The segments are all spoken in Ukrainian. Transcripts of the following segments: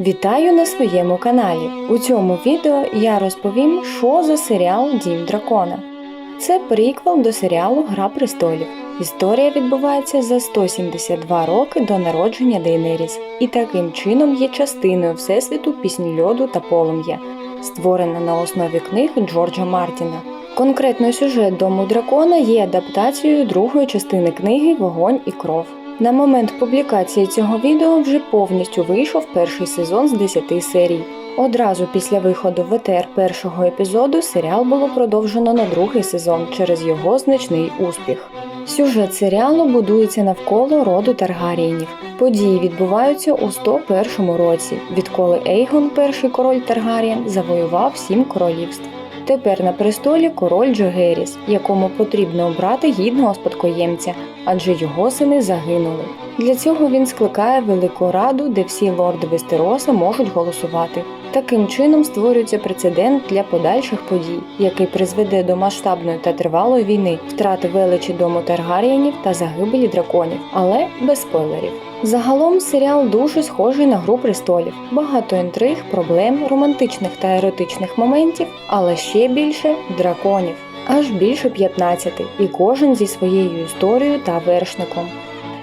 Вітаю на своєму каналі. У цьому відео я розповім, що за серіал Дім Дракона. Це приквел до серіалу Гра престолів. Історія відбувається за 172 роки до народження Дейнеріс і таким чином є частиною Всесвіту пісні льоду та полум'я, створена на основі книг Джорджа Мартіна. Конкретно сюжет Дому дракона є адаптацією другої частини книги Вогонь і кров. На момент публікації цього відео вже повністю вийшов перший сезон з 10 серій. Одразу після виходу в ЕТР першого епізоду серіал було продовжено на другий сезон через його значний успіх. Сюжет серіалу будується навколо роду Таргарієнів. Події відбуваються у 101 році, відколи Ейгон, перший король Таргарієн, завоював сім королівств. Тепер на престолі король Джогеріс, якому потрібно обрати гідного спадкоємця, адже його сини загинули. Для цього він скликає велику раду, де всі лорди Вестероса можуть голосувати. Таким чином створюється прецедент для подальших подій, який призведе до масштабної та тривалої війни, втрати величі дому Таргарієнів та загибелі драконів, але без спойлерів. Загалом серіал дуже схожий на гру престолів, багато інтриг, проблем, романтичних та еротичних моментів, але ще більше драконів. Аж більше 15, і кожен зі своєю історією та вершником.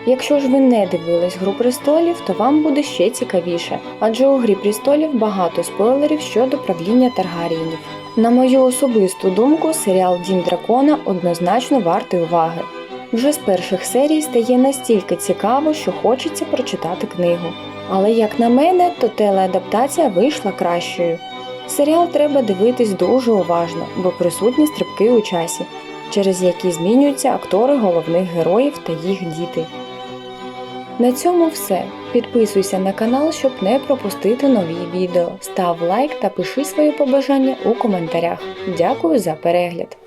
Якщо ж ви не дивились Гру престолів, то вам буде ще цікавіше, адже у Грі престолів багато спойлерів щодо правління Таргаріїнів. На мою особисту думку, серіал Дім Дракона однозначно вартий уваги. Вже з перших серій стає настільки цікаво, що хочеться прочитати книгу. Але як на мене, то телеадаптація вийшла кращою. Серіал треба дивитись дуже уважно, бо присутні стрибки у часі, через які змінюються актори головних героїв та їх діти. На цьому все. Підписуйся на канал, щоб не пропустити нові відео. Став лайк та пиши свої побажання у коментарях. Дякую за перегляд!